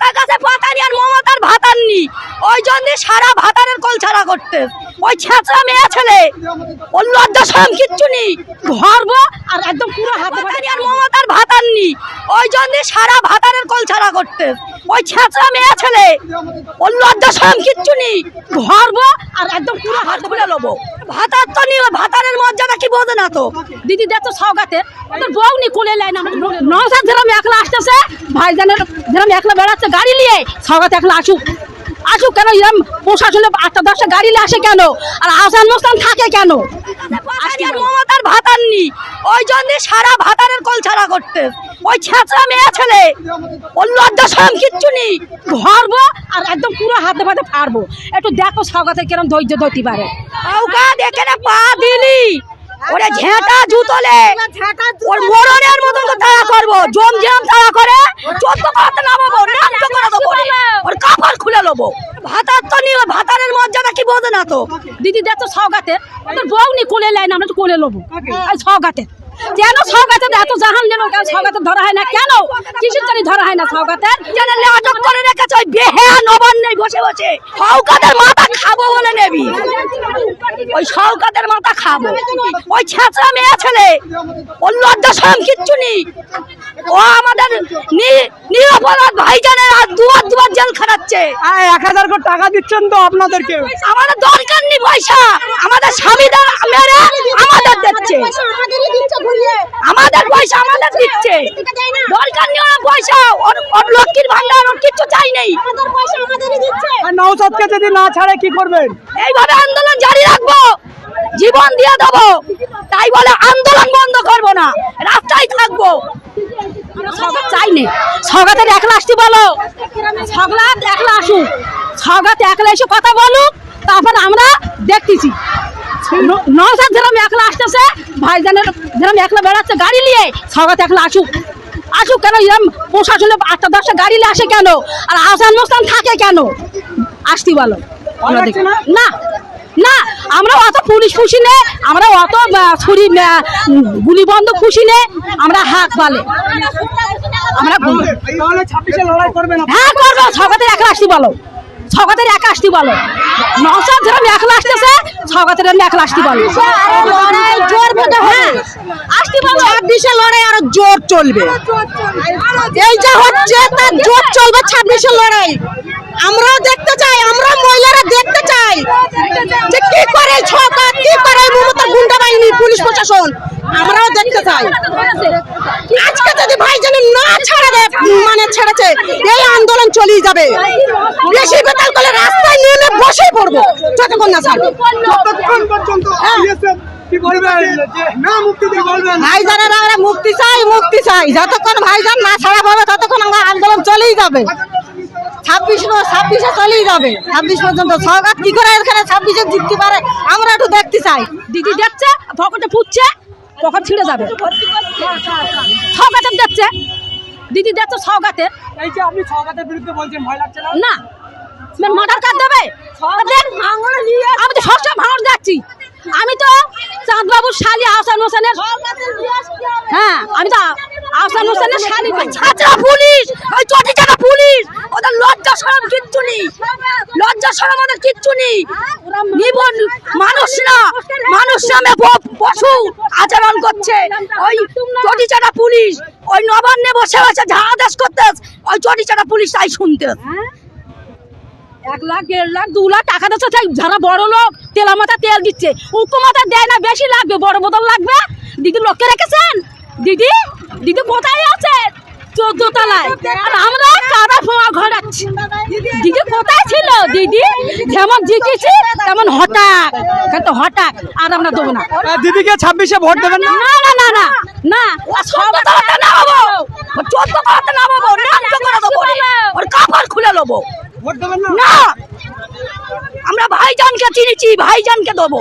তার কাছে পাতানি আর মমতার ভাতাননি ওই জন্য সারা ভাতারের কল ছাড়া করতে। ওই ছেঁচড়া মেয়ে ছেলে ওর লজ্জা সরম কিচ্ছু নেই। ধরব আর একদম পুরো হাতে পাতানি আর মমতার ভাতাননি ওই জন্য সারা ভাতারের কল ছাড়া করতে। ওই ছেঁচড়া মেয়ে ছেলে ওর লজ্জা সরম কিচ্ছু নেই। ঘরব আর একদম পুরো হাত খুলে নেব ভাতার তো নিয়ে ভাতারের মর্যাদা কি বোঝে না তো? দিদি দেখো সওগাতে। তোর বউ নি কোলে লাইন নৌসাদ যেরকম একলা আসতেছে ভাইজানের যেরকম একলা বেড়াচ্ছে গাড়ি নিয়ে সওগাতে একলা আসুক। আসুক কেন? এরম প্রশাসনে আটটা দশটা গাড়ি আসে কেন? আর আসান মোস্তান থাকে কেন? মমতার ভাতাননি ওই জন্য সারা ভাতারের কল ছাড়া করতে। ওই ছেঁচড়া মেয়ে ছেলে। ওর লজ্জা সরম কিচ্ছু নেই। ধরবো আর একদম পুরো হাতে পাতে ফাড়বো। একটু দেখো সৌগাতে কিরম ধৈর্য ধরতে পারে। কাউকা দেখে না পা দিলি। ওরে ঝেঁটা জুতলে। ওর মরণের মতন তো তাড়া করব। জম জম তাড়া করে চোদ্দ পাতে নামাবো নামতে করে দেবো। ওর কাপড় খুলে নেব। ভাতার তো নিয়ে ভাতারের মর্যাদা কি বোঝে না তো? দিদি দেখো সৌগাতে তোর বউ নি কোলে লাইন আমরা তো কোলে নেব। এই সৌগাতে কেন সৌগাতে এত জাহান নেন কেন সৌগাতে ধরা হয় না। কেন? কিসের জন্য ধরা হয় না সৌগাতের জানালে আটক করে রেখেছে ওই বেহেয়া নবান নেই বসে বসে। সৌকাতের মাথা খাব বলে নেবি। ওই সৌকাতের মাথা খাব। ওই ছেঁচড়া মেয়ে ছেলে ওর লজ্জা সরম কিচ্ছু নেই। ও আমাদের নি- নিরপরাধ ভাইজানের আর দুয়ার দুয়ার জেল খাটাচ্ছে। এক হাজার করে টাকা দিচ্ছেন তো আপনাদেরকে। আমাদের দরকার নেই পয়সা। আমাদের স্বামীদের মেরে আমাদের দিচ্ছে। আমাদের পয়সা আমাদের দিচ্ছে। দরকার নেই ওর পয়সা। ওর লক্ষ্মীর ভান্ডার ওর কিচ্ছু চাই নেই। আর নৌসাদকে যদি না ছাড়ে কি করবেন? এইভাবে আন্দোলন জীবন দিয়ে দেবো। তাই বলে আন্দোলন বন্ধ করব না রাস্তায় থাকব। সৌগাত চাই নে। সৌগাতের একলা আসতে বলো। সগলাত একলা আসুক। সৌগাত একলা এসে কথা বলুক তারপর আমরা দেখতেছি। নৌসাদ যেরকম একলা আসতেছে ভাইজানের যেরকম একলা বেড়াচ্ছে গাড়ি নিয়ে সৌগাত একলা আসুক। আসুক কেন? এরম প্রশাসনে আটটা দশটা গাড়ি নিয়ে আসে কেন? আর আসান মোস্তান থাকে কেন? আসতে বলো। না? না আমরা অত পুলিশ খুশি নে আমরা অত ছুরি গুলি বন্ধ খুশি নে আমরা হাক বলে। আমরা? হ্যাঁ করব ছগাতের একা আসতে বলো। ছগাতের একা আসতে বলো। নশো যেরকম একলা আসতেছে ছগাতের আমি একলা আসতে বলো। লড়াই জোর হবে। হ্যাঁ আসতে বলো? ছাব্বিশে লড়াই আরও জোর চলবে। এই যা হচ্ছে তার জোর চলবে ছাব্বিশে লড়াই। আমরাও দেখতে চাই আমরা মহিলারা দেখতে চাই যে কি করে ছকা কি করে মমতার গুন্ডা বাহিনী পুলিশ প্রশাসন আমরাও দেখতে চাই। আজকে যদি ভাই ভাইজান না ছাড়া দেয় মানে ছেড়েছে এই আন্দোলন চলেই যাবে। বেশি বেতাল করলে রাস্তায় নেমে বসে পড়ব যতক্ষণ না ছাড়বে। যতক্ষণ পর্যন্ত ISF কি বলবেন না মুক্তি দিয়ে বলবেন। ভাইজানের আমরা মুক্তি চাই মুক্তি চাই। যতক্ষণ ভাইজান না ছাড়া পাবে ততক্ষণ আমরা আন্দোলন চলেই যাবে। ছাব্বিশ ছাব্বিশে চলেই যাবে। ছাব্বিশ পর্যন্ত সরকার কি করে এখানে ছাব্বিশে জিততে পারে? আমরা একটু দেখতে চাই। দিদি দেখছে পকেটে ফুটছে পকেট ছিঁড়ে যাবে। ছগাতের দেখছে। দিদি দেখছে ছগাতের এই যে আপনি সরকারের বিরুদ্ধে বলছেন ভয় লাগছে না? না। মাথার কাজ দেবে? আমি তো সবসময় ভাঙড় যাচ্ছি আমি তো চাঁদবাবুর শালি আহসান হোসেনের হ্যাঁ আমি তো আহসান হোসেনের শালি ছাত্রা পুলিশ! ওই চটি চাকা পুলিশ! ওদের লজ্জা সরম কিচ্ছু নেই। লজ্জা সরম ওদের কিচ্ছু নেই। নিবন মানুষ না। মানুষ নামে পশু আচরণ করছে। ওই চটি চাটা পুলিশ, ওই নবান্নে বসে বসে যা আদেশ করতে ওই চটি চাটা পুলিশ তাই শুনতে এক লাখ, দেড় লাখ, দু লাখ টাকা দিচ্ছে সেই যারা বড় লোক তেলা মাথা তেল দিচ্ছে। উকো মাথা দেয় না, বেশি লাগবে, বড় বোতল লাগবে? দিদি লোককে রেখেছেন? দিদি দিদি কোথায় আছে? চোদ্দ তলায় আর আমরা কাদা ফোয়া ঘোরাচ্ছি। দিদি কোথায় ছিল? দিদি যেমন জিতেছি তেমন হঠাৎ। কিন্তু হঠাৎ আর আমরা দেবো না। দিদিকে ছাব্বিশে ভোট দেবেন না? না না না না না। চোদ্দ তলাতে নামাবো চোদ্দ তলাতে নামাবো নামতে করে দেবো। ওর কাপড় খুলে নেব। ভোট দেবেন না? আমরা ভাইজানকে চিনেছি ভাইজানকে দেবো।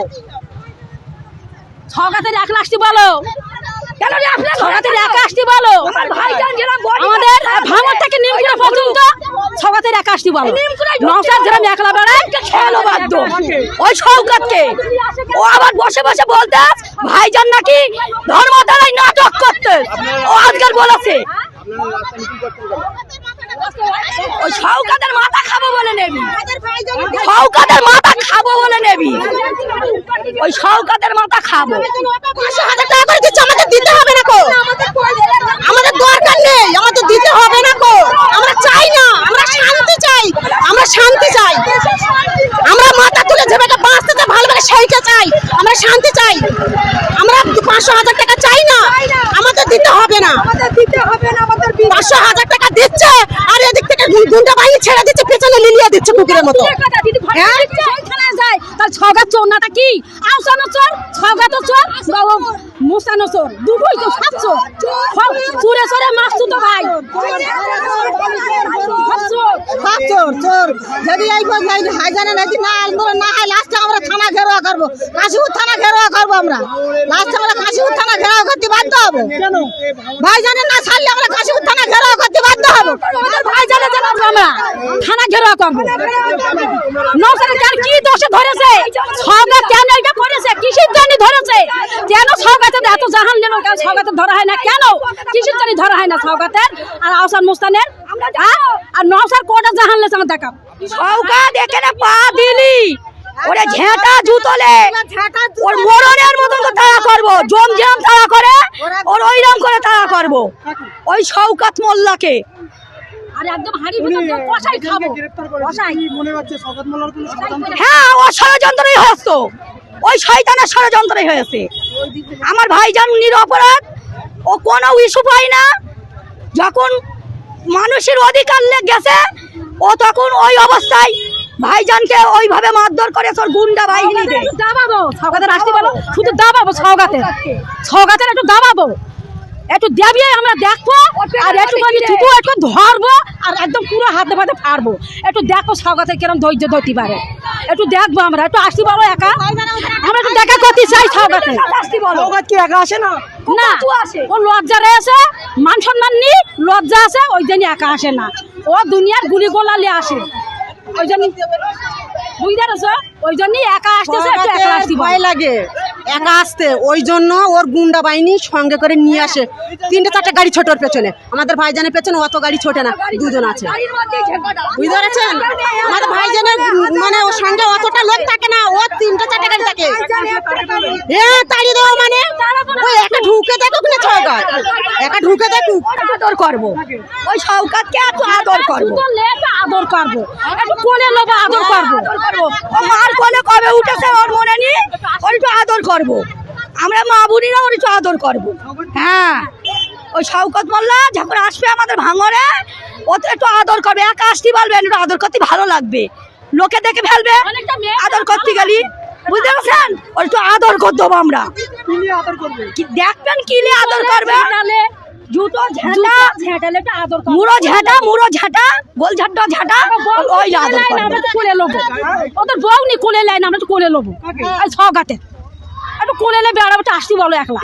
ছ ছগাতের এক লাখটি বলো? কেন রে আপনার ছগাতের এক আসতে বলো। ভাইজান আমাদের ভাঙর থেকে নিমকুড়া পর্যন্ত ছগাতের এক আসতে বলো। নৌসাদ যেরকম একলা বেড়ায় খেলো বাধ্য। ওই সৌকাতকে ও আবার বসে বসে বলতে ভাইজান নাকি ধর্মতলায় নাটক করতে। ও আজকাল বলেছে। সৌকাতের মাথা খাব বলে নেবি। সৌকাতের মাথা খাব বলে নেবি। ওই সৌকাতের মাথা খাব। পাঁচশো হাজার টাকা করে দিচ্ছে, আমাদের দিতে হবে না কো। আমাদের দরকার নেই, আমাদের দিতে হবে না কো। আমরা চাই না, আমরা শান্তি চাই, আমরা শান্তি চাই। আমরা মাথা তুলে যে বেটা বাঁচতে চাই ভালো করে সেইটা চাই, আমরা শান্তি চাই। আমরা পাঁচশো হাজার টাকা চাই না, আমাদের দিতে হবে না। পাঁচশো হাজার টাকা দিচ্ছে গুন্ডা বাহিনী ছেড়ে দিচ্ছে পেছনে লিলিয়ে দিচ্ছে কুকুরের মতো। হ্যাঁ? যায় তার ছগা চোর নাটা কি? আউসানো চোর ছগা তো চোর। মুসানো চোর দুটোই তো সব চোর চুরে চোরে মাছ তো ভাই। সব চোর চোর। যদি এই হাইজানে নাকি না আন্দোলন না হয় লাস্টে আমরা থানা ঘেরাও করব। কাশিপুর থানা ঘেরাও করব আমরা। লাস্টে আমরা কাশিপুর থানা ঘেরাও করতে বাধ্য হব। ভাইজানের না ছাড়লে আমরা কাশিপুর থানা ঘেরাও করতে বাধ্য হব। ওদের ভাই জানে জানো আমরা থানা ঘেরাও করব। কি দোষে ধরেছে ছগা কেন করেছে কিসের জন্য ধরেছে? কেন ছগাতে এত জাহান নিল কেন ছগাতে ধরা হয় না। কেন? কিসের জন্য ধরা হয় না ছগাতে আর আসার মুস্তানের? হ্যাঁ? আর নৌসার কোটা জাহান লেছে আমার দেখাও। ছগা দেখে না পা দিলি। ওরে ঝেঁটা জুতলে। ওর মরণের মতন তো তাড়া করব। জম জম তাড়া করে ওর ওইরকম করে তাড়া করব। ওই শওকাত মোল্লাকে। আর একদম হাড়ি ভিতর কষাই খাব। কষাই। মনে হচ্ছে শপথ মোল্লার কোনো হ্যাঁ ও ষড়যন্ত্রই হয়েছে ওই শয়তানের ষড়যন্ত্রে হয়েছে। আমার ভাইজান নিরপরাধ, ও কোনো ইস্যু পায় না। যখন মানুষের অধিকার লেগে গেছে, ও তখন ওই অবস্থায় ভাইজানকে ওইভাবে মারধর করে তোর গুন্ডা বাহিনী দাবাবো সগাতে আসতে বলো। শুধু দাবাবো সৌগাতের সৌগাতের একটু দাবাবো। একটু দেবিয়ে আমরা দেখব আর একটু মানে থুতু একটু ধরবো আর একদম পুরো হাতে ফাতে ফাড়বো। একটু দেখব সৌগাতের কিরম ধৈর্য ধরতে পারে। একটু দেখব আমরা একটু আসতে বলো একা। আমরা একটু দেখা করতে চাই সৌগাতে কি একা আসে না? না ও লজ্জা রয়েছে মান সম্মান নি লজ্জা আছে ওই জন্য একা আসে না। ও দুনিয়ার গুলি গোলালে আসে। ওই জন্য বুঝতে পারছ? ওই জন্যই একা আসতেছে একটু একা আসতে ভয় লাগে। একা আসতে ওই জন্য ওর গুন্ডা বাহিনী সঙ্গে করে নিয়ে আসে। তিনটে চারটে গাড়ি ছোটর পেছনে। আমাদের ভাইজানের পেছনে অত গাড়ি ছোটে না দুজন আছে। বুঝতে পেরেছেন? আমাদের ভাইজানের মানে ওর সঙ্গে অতটা লোক থাকে না ও তিনটে চারটে গাড়ি থাকে। হ্যাঁ তাড়িয়ে দেওয়া মানে? ওই একা ঢুকে দেখুক একা ঢুকে দেখুক আদর করব। ওই শওকাতকে এত আদর করব। আদর করব। একটু কোলে নেব আদর করব। ও মার কোলে কবে উঠেছে ওর মনে নি ওর একটু আদর করব। আমরা মা বোনিরা ওর একটু আদর করব। হ্যাঁ। ওই শওকত মোল্লা যখন আসবে আমাদের ভাঙরে ও তো একটু আদর করবে। একা আসতে বলবে একটু আদর করতে ভালো লাগবে। লোকে দেখে ফেলবে আদর করতে গেলি। বুঝতে পারছেন? একটু আদর করতে দেবো আমরা। কি নিয়ে আদর করবে? কি দেখবেন কি আদর করবে? জুতো ঝাঁটা ঝাঁটালে একটা আদর মুড়ো ঝাঁটা মুড়ো ঝাঁটা গোল ঝাঁটা ঝাঁটা ওই আদর আমরা তো কোলে লবো। ওদের বউ নি কোলে লাইন আমরা তো কোলে লবো। এই ছগাতে একটু কোলে লে বেড়াবো আসছি বলো একলা।